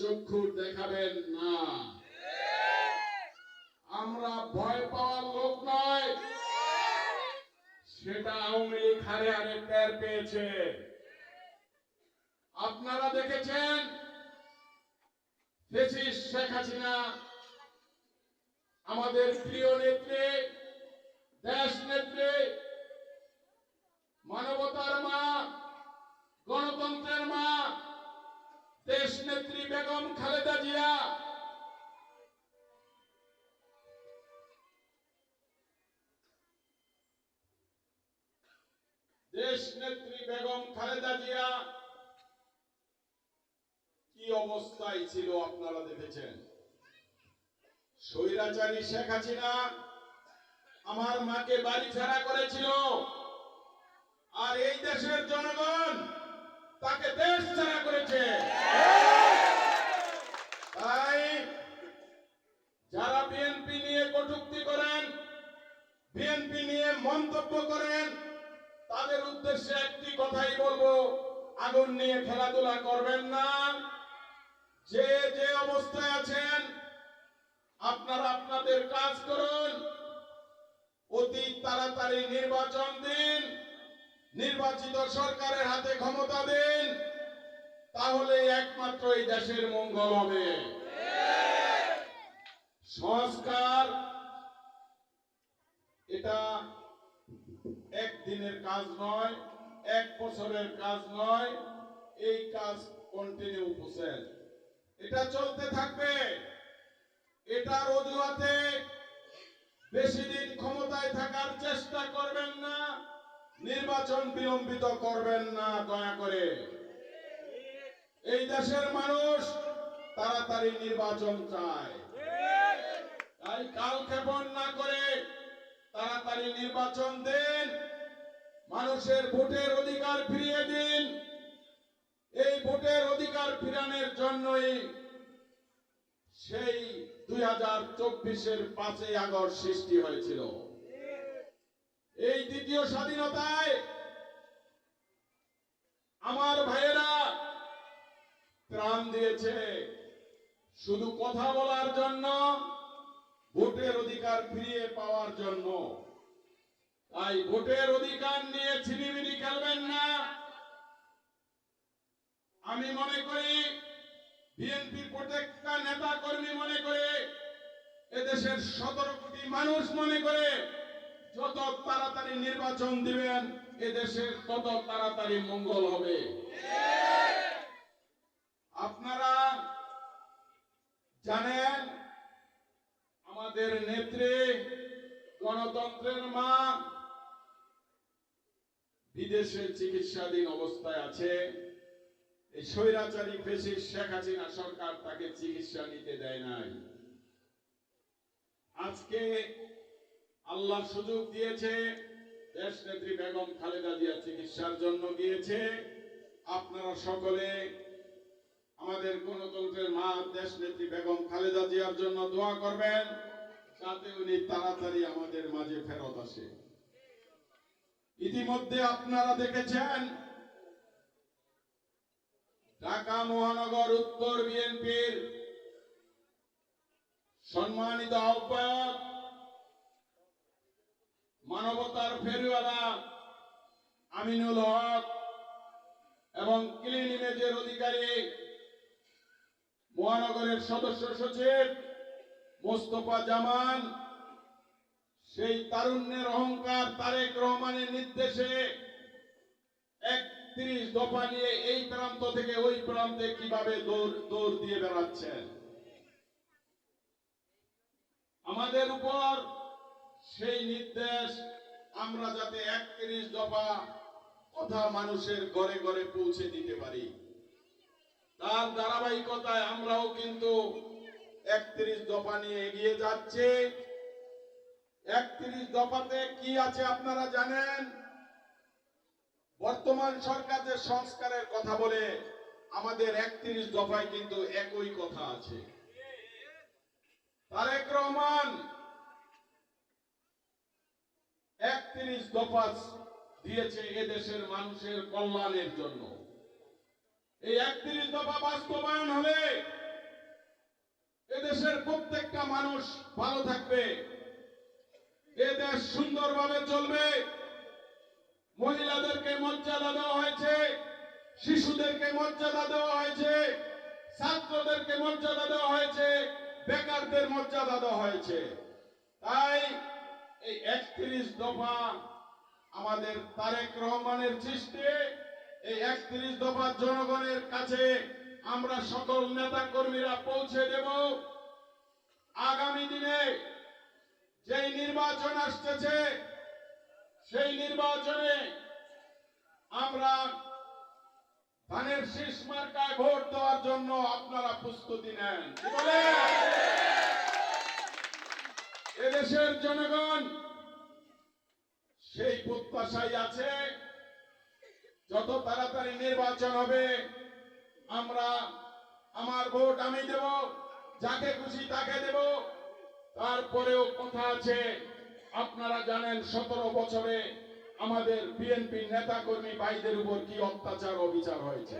চক্ষু দেখাবেন না। আমরা ভয় পাওয়ার লোক নয়। সেটা আওয়ামী লীগ হারে হারে টের পেয়েছে। আপনারা দেখেছেন? শেখ হাসিনা, আমাদের প্রিয় নেত্রী, দেশ নেত্রী দেশ নেত্রী বেগম খালেদা জিয়া, কি অবস্থায় ছিল আপনারা দেখেছেন? স্বৈরাচারী শেখ হাসিনা আমার মাকে বাড়ি ছাড়া করেছিল। আর এই দেশের জনগণ তাকে দেশ ছাড়া করেছে তাই যারা বিএনপি নিয়ে কটূক্তি করেন বিএনপি নিয়ে মন্তব্য করেন তাদের উদ্দেশ্যে একটি কথাই বলব, আগুন নিয়ে খেলাধুলা করবেন না। যে যে অবস্থায় আছেন, আপনারা আপনাদের কাজ করুন। অতি তাড়াতাড়ি নির্বাচন দিন, নির্বাচিত সরকারের হাতে ক্ষমতা দিন, তাহলে একমাত্র এই দেশের মঙ্গল হবে। সংস্কার, এটা একদিনের কাজ নয়, এক বছরের কাজ নয়, এই কাজ কন্টিনিউ প্রসেস এটা চলতে থাকবে। এটার অজুহাতে বেশি দিন ক্ষমতায় থাকার চেষ্টা করবেন না, নির্বাচন বিলম্বিত করবেন না, দয়া করে। এই দেশের মানুষ তাড়াতাড়ি নির্বাচন চায়। তাই কাল ক্ষেপণ না করে তাড়াতাড়ি নির্বাচন দিন। মানুষের ভোটের অধিকার ফিরিয়ে দিন। এই ভোটের অধিকার ফিরানোর জন্যই সেই দুই হাজার চব্বিশের পাঁচই আগস্ট সৃষ্টি হয়েছিল। এই দ্বিতীয় স্বাধীনতায় আমার ভাইয়েরা ত্রাণ দিয়েছে। শুধু কথা বলার জন্য, ভোটের অধিকার ফিরিয়ে পাওয়ার জন্য। তাই ভোটের অধিকার নিয়ে ছিনিমিনি খেলবেন না। আমি মনে করি, বিএনপির প্রত্যেকটা নেতা কর্মী মনে করে, এদেশের সতেরো কোটি মানুষ মনে করে, যত তাড়াতাড়ি নির্বাচন দিবেন, এদেশের তত তাড়াতাড়ি মঙ্গল হবে। আপনারা জানেন, আমাদের নেত্রী গণতন্ত্রের মা বিদেশে চিকিৎসাধীন অবস্থায় আছে। এই স্বৈরাচারী শেখ হাসিনা সরকার তাকে চিকিৎসা নিতে দেয় নাই। আজকে আল্লাহ সুযোগ দিয়েছে, দেশ নেত্রী বেগম খালেদা জিয়া চিকিৎসার জন্য গিয়েছে। আপনারা সকলে আমাদের গণতন্ত্রের মা দেশ নেত্রী বেগম খালেদা জিয়ার জন্য দোয়া করবেন, যাতে উনি তাড়াতাড়ি আমাদের মাঝে ফেরত আসে। ইতিমধ্যে আপনারা দেখেছেন ঢাকা মহানগর উত্তর বিএনপির সম্মানিত আহ্বায়ক, মানবতার ফেরিওয়ালা আমিনুল হক এবং ক্লিন ইমেজের অধিকারী, মহানগরের সদস্য সচিব মোস্তফা জামান সেই তারুণ্যের অহংকার তারেক রহমানের নির্দেশে একত্রিশ দফা নিয়ে এই প্রান্ত থেকে ওই প্রান্তে কীভাবে দৌড় দৌড় দিয়ে বেড়াচ্ছেন? আমাদের উপর সেই নির্দেশ, আমরা যাতে একত্রিশ দফা কথা মানুষের ঘরে ঘরে পৌঁছে দিতে পারি। তার ধারাবাহিকতায় আমরাও কিন্তু একত্রিশ দফা নিয়ে এগিয়ে যাচ্ছে। একত্রিশ দফাতে কি আছে আপনারা জানেন? বর্তমান সরকার যে সংস্কারের কথা বলে, আমাদের একত্রিশ দফায় কিন্তু একই কথা আছে। তারেক রহমান একত্রিশ দফা দিয়েছে এদেশের মানুষের কল্যাণের জন্য। এই একত্রিশ দফা বাস্তবায়ন হলে এদেশের প্রত্যেকটা মানুষ ভালো থাকবে। এদেশ সুন্দরভাবে চলবে। মহিলাদেরকে মর্যাদা দেওয়া হয়েছে, শিশুদেরকে মর্যাদা দেওয়া হয়েছে, ছাত্রদেরকে মর্যাদা দেওয়া হয়েছে, বেকারদের মর্যাদা দেওয়া হয়েছে। তাই এই একত্রিশ দফা আমাদের তারেক রহমানের সৃষ্টি, এই একত্রিশ দফা জনগণের কাছে আমরা সকল নেতা কর্মীরা পৌঁছে দেব। আগামী দিনে যেই নির্বাচন আসতেছে, সেই নির্বাচনে আমরা ধানের শীষ মার্কায় ভোট দেওয়ার জন্য আপনারা প্রস্তুতি নেন। এদেশের জনগণ সেই প্রত্যাশাই আছে, যত তাড়াতাড়ি নির্বাচন হবে, আমরা আমার ভোট আমি দেব, যাকে খুশি তাকে দেব। তারপরেও কথা আছে, আপনারা জানেন সতেরো বছরে আমাদের বিএনপি নেতা কর্মী ভাইদের উপর কি অত্যাচার অবিচার হয়েছে?